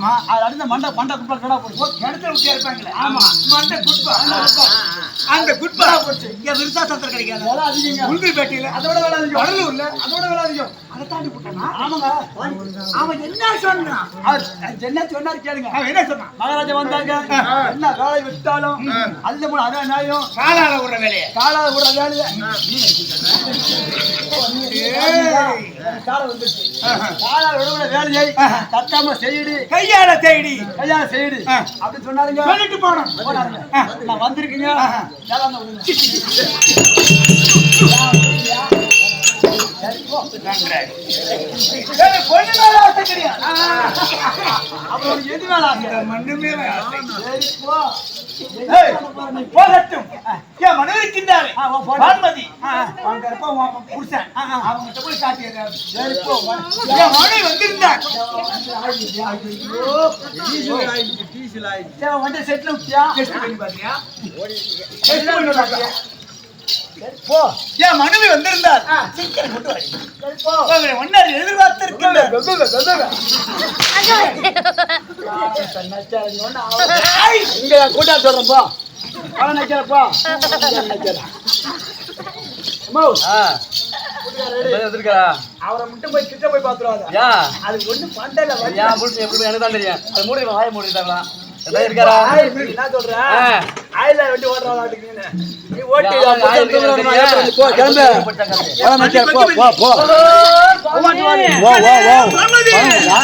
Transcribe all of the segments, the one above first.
ஆமா. அது அடுத்த மண்டை மண்டை குப்பை கடா போச்சு கிணத்துல இருப்பாங்களே. ஆமா. மண்டை குட்பா அந்த குட்பா போச்சு. இங்க விருத்தாசத்துல கிடைக்காது. விலை அதிகங்க. உளுந்தூர்பேட்டையில அதோட வேலை அதிகம். வடலூர்ல. அதோட வேலை அதிகம். அதை தாண்டி போட்டானா? ஆமாங்க. அவன் என்ன சொன்னான் அவர் என்ன சொன்னாரு கேளுங்க. அவன் என்ன சொன்னான் மகாராஜா வந்தாங்க. என்ன வேலை விட்டாலும் அல்ல மூணு அதான் நியாயம். காலால விடுற வேலையை. காலால விடுற வேலையை. காலம் வந்துருச்சு. காலால விடுற வேலையை தட்டாம செய்யுடி. கையால தேடி. கையால செய்யுடி. அப்படி சொன்னாருங்க. சொல்லிட்டு போனோம். போனாருங்க. நான் வந்திருக்கீங்க. அப்புறம் எது வேலை ஆசை? மண்ணு மேல ஆசை. சரி, போ. ஏய், போகட்டும் என் மனைவி போடு. பான்மதி. அவங்க இருப்பா உன் புருஷன் அவங்ககிட்ட போய் காட்டிடுறாரு சரி, போ. வா. என் மனைவி வந்திருந்தார் செட்டில் விட்டியா? டெஸ்ட் பண்ணி பாத்தியா போ. என் மனைவி வந்திருந்தார். சிக்கன் கொண்டு வாடி. போ. உங்களை இங்க நான் கூட்டாளி சொல்றேன், போ. அவன் நச்சாரு, போ. இங்க நச்சாரு. அம்மா, எதிர்க்கா அவரை மட்டும் போய் கிட்ட போய் பாத்துருவாங்க யா. அது ஒண்ணும் பண்டல யா புடிச்சு எப்படி எனக்கு தான் தெரியும். மூடி வாய மூடிட்டாங்களா என்ன சொல்ற. ஆயில வண்டி ஓட்டுறாங்க நீ ஓட்டி போ. கிளம்பு. போ போ போ. வா வா வா.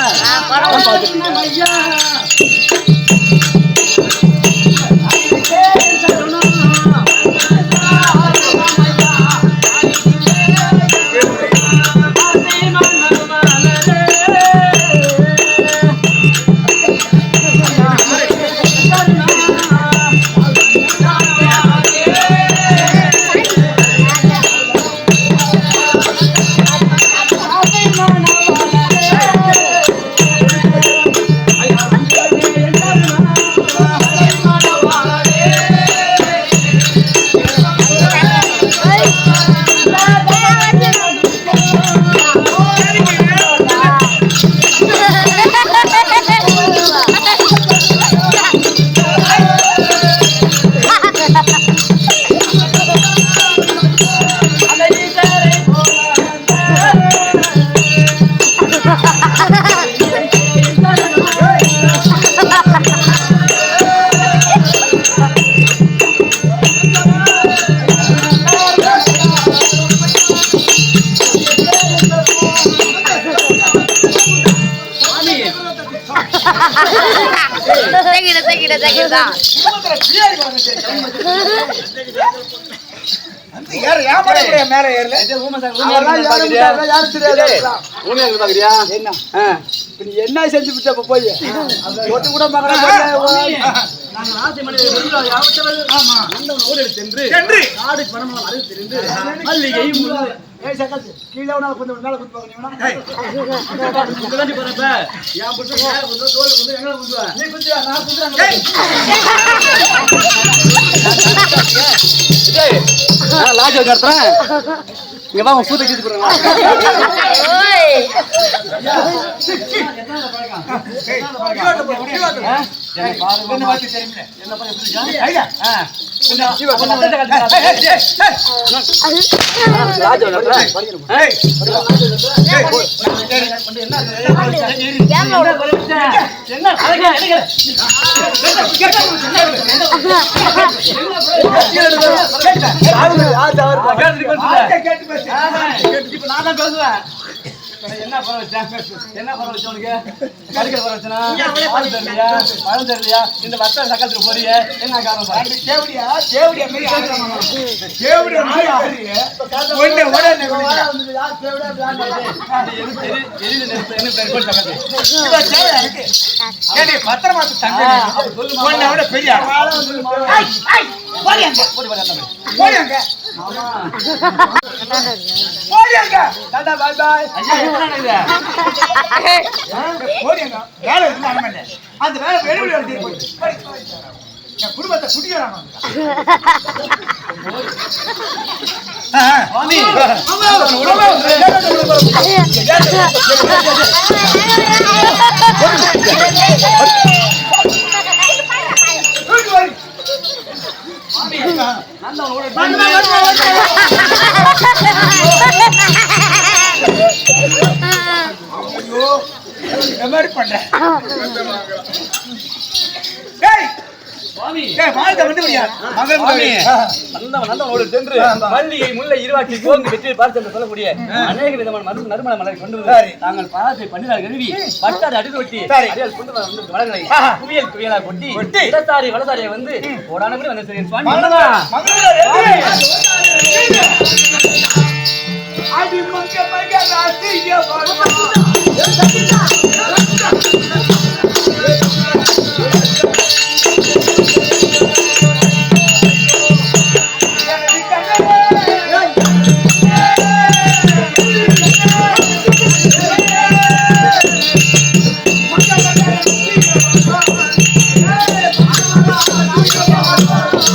ஊமை இருக்கு பாக்குறியா? என்ன ஆ. இப்ப நீ என்ன செஞ்சு விட்ட இப்ப போய் ஒட்டு கூட மகனா சென்று மல்லிகை ஏய் சக்காத்து கீழே வேணா கொஞ்சம் மேல குத்து பாக்க நீ வேணா ஏய், இங்க தாண்டி போறப்ப என் புருஷன் மேல எங்களை குந்துவா? நீ குத்துயா நான் குத்துறேன் ஏய், நான் வச்சு நடத்துறேன். இங்க வா, உன் சூத்தை கிழிச்சு என்ன ஆ? நான் தான் பேசுவேன். என்ன பரவ என்ன பரவ வச்ச உனக்கு? கடுக்கல் பரவ வச்சனா? பால் தரலையா பழம் தரலையா இந்த வட்ட சக்கத்துல போறிய? என்ன காரணம் பாரு. தேவடியா, தேவடியா. தேவடியா. ஒண்ணு பத்திரமா தங்க விட பெரிய அங்க. அங்க. அங்க. டாடா. அந்த வேலை வெளியே. என் குடும்பத்தை குடிக்கிறாங்க ஐயோ இந்த மாதிரி பண்றேன் டேய்! சொல்லக்கூடிய அநேக விதமான மருந்து நறுமண மலரை கொண்டு வந்து சரி. தாங்கள் பாதத்தை பண்ணினால் கருவி பட்டாடு அடித்து ஒட்டி கொண்டு வந்த மலர்களை ஆஹா. குவியல் குவியலா கொட்டி. இடத்தாரி வலதாரியை வந்து ஓடான கூட வந்து சரி சுவாமி.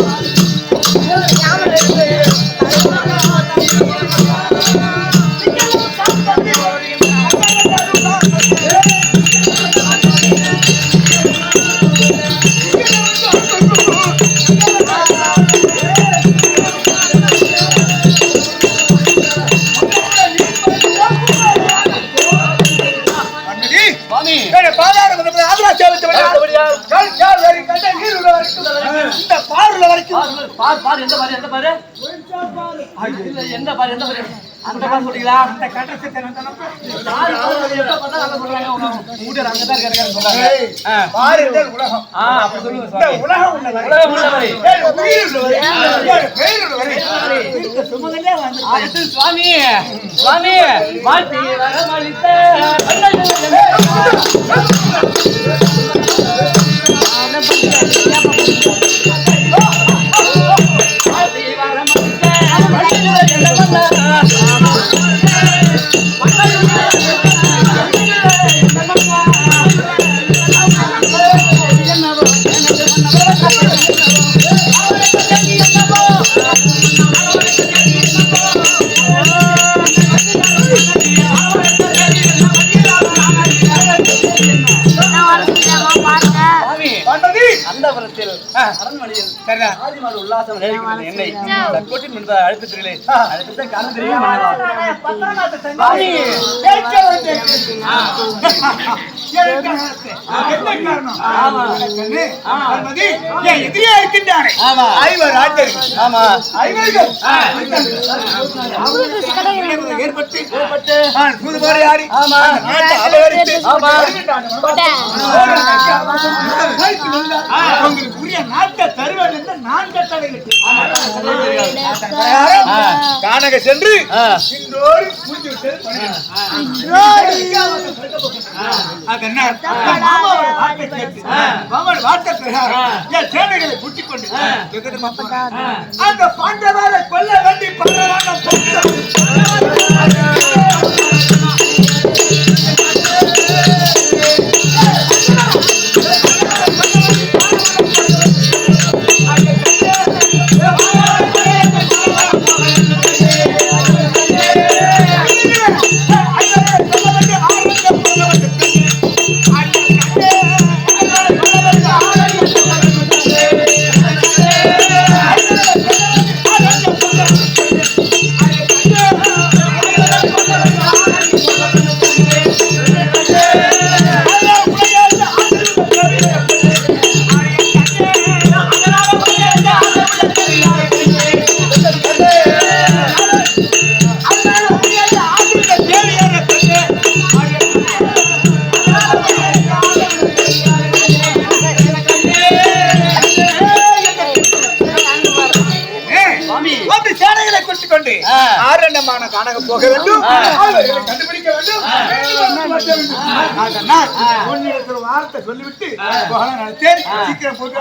Thank. கல் கால் வரி கண்ட நீர் உள்ள வரைக்கும் இந்த பார்ல வரைக்கும். பாரு, பாரு, எந்த பாரு, எந்த பாரு? இல்ல, எந்த பாரு, எந்த பாரு? அந்த பாரு சொல்றீங்களா? இந்த கட்டத்தை நான் பாரு, எந்த பாரு தான் அங்க சொல்றாங்க. உங்க வீட்டுல அங்கதான் இருக்காரு, சொல்றாங்க. பாரு இந்த உலகம். ஆ, அப்படி சொல்லுங்க இந்த. உலகம் உள்ள வரை. உலகம் உள்ளவரை. ஏய், உயிர் உள்ள வரை. பேர் உள்ள வரை. இந்த சுமங்கலே வந்து சுவாமி. சுவாமி மாட்டி வரமளித்த மாட்டி அரண்மனையில் சரிடா உல்லாசம் என்னை. கண்ணு, ஆமா. கண்மதி, என் எதிரியா இருக்கின்றானே ஆமா. ஐவர் ராஜர் ஆமா ஐவர்கள். ஏற்பட்டு ஏற்பட்டு நான் புதுபாரி ஆடி ஆமா. அபகரித்து ஆமா. உங்களுக்கு உரிய நாட்டை தருவேன் என்று நான். கானக சென்று. இன்றோடு என் மாமாவோட வார்த்தை பிரகாரம் என் சேனைகளை கொண்டு போறேன். அந்த பாண்டவரை கொல்ல வேண்டி பலரான போக வேண்டும். கண்டுபிடிக்க வேண்டும். வார்த்தை சொல்லிவிட்டு போகலாம் சீக்கிரம் போயிட்டு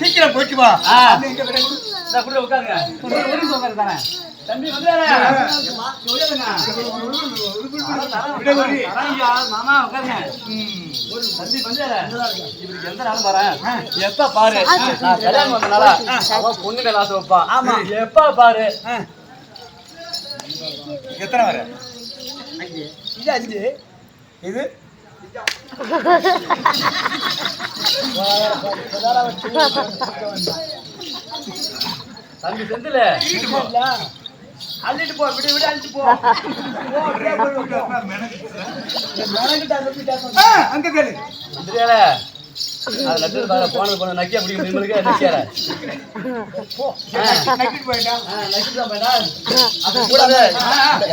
சீக்கிரம் போயிட்டு வா. தானே? தம்பி. மாமா உட்காருங்க. ஒரு தம்பி இவருக்கு எந்த நாளும் வரேன் எப்ப பாரு? நான் கல்யாணம் வந்தனால அவன் பொண்ணு மேல ஆசை வைப்பான் ஆமா. எப்ப பாரு? எத்தனை வர? இது அஞ்சு. இது? தம்பி செந்தில. அள்ளிட்டு போ விடு விடு அள்ளிட்டு போ. அங்க கேளு. வந்துடுறியால அது லட்டு பாரு போனது போன நக்கிய முடியும் நிம்மதிக்கே நக்கியால? நக்கிட்டு போயிட்டா? நக்கிதான் போயிடா அது கூடாது.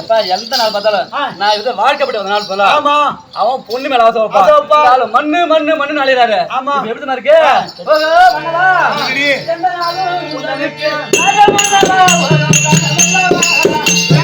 எப்ப எந்த நாள் பார்த்தாலும் நான் இது வாழ்க்கப்பட்ட ஒரு நாள் போல ஆமா. அவன் பொண்ணு மேல ஆசை ஆளு மண்ணு மண்ணு மண்ணு அலையிறாரு. ஆமா. எப்படி தான் இருக்கு? ஓகே, மங்களா. சரி. எந்த நாளும் உனக்கு ராஜமங்களா, எப்ப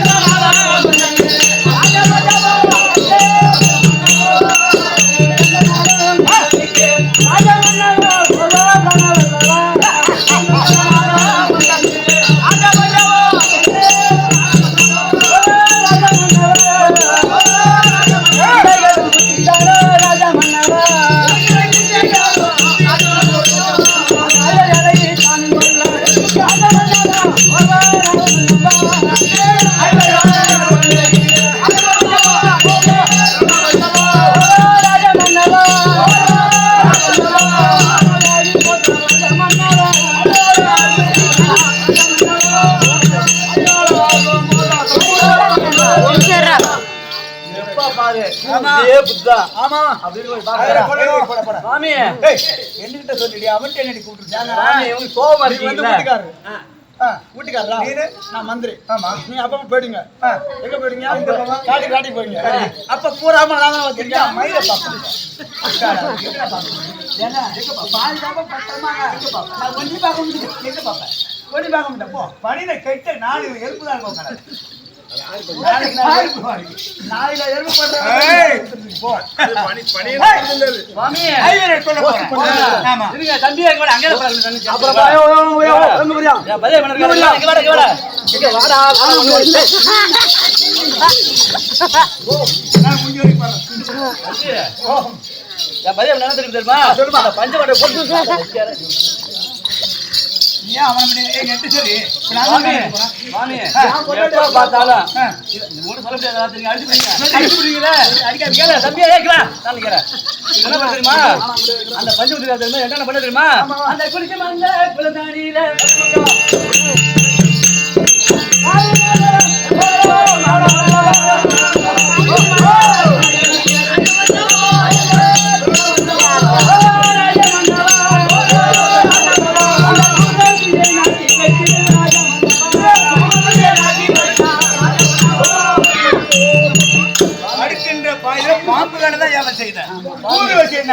பாரு. இதே புத்தம் ஆமா. அப்படின்னு போய் பாக்குறேன். மாமி. என்கிட்ட சொல்லிடி அவன்கிட்ட என்னடி கூப்பிட்டு மாமி வீட்டுக்காரரா? நான்? மந்திரி. ஆமா. நீ அப்பப்ப போயிடுங்க. எங்க போயிடுங்க? காட்டி காட்டி போயிடுங்க. அப்ப பூராம நான் தான் வச்சிருக்கேன் மயில பாப்பேன் பணியில கெட்ட நாலு எறும்பு தான் இருக்கும் நாளைக்கு ஏன் அவனை. மாமி, எப்ப பார்த்தாலும் மூணு சொல்ல முடியாது அடிச்சு பிடிங்க. அடிச்சு? கேளு. நான். இது என்ன பண்ண தெரியுமா? அந்த பஞ்சு தெரியுமா? என்னென்ன பண்ண தெரியுமா? அந்த குளிக்க மந்த அடுக்கின்ற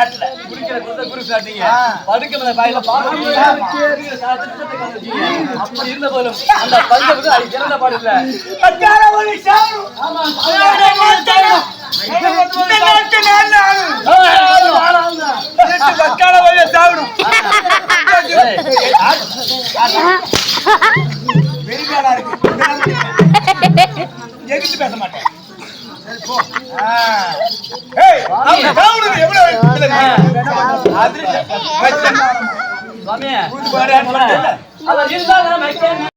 நாட்டுல. குடிக்கிற குரு. படுக்க மேல கலந்துட்டீங்க. அப்படி இருந்த போதும் அந்த பஞ்சமுக்கு அது இறந்த பாடு இல்ல பட்டாள அதிர்ஷ்டம். சுவாமி அவர் இருந்தால்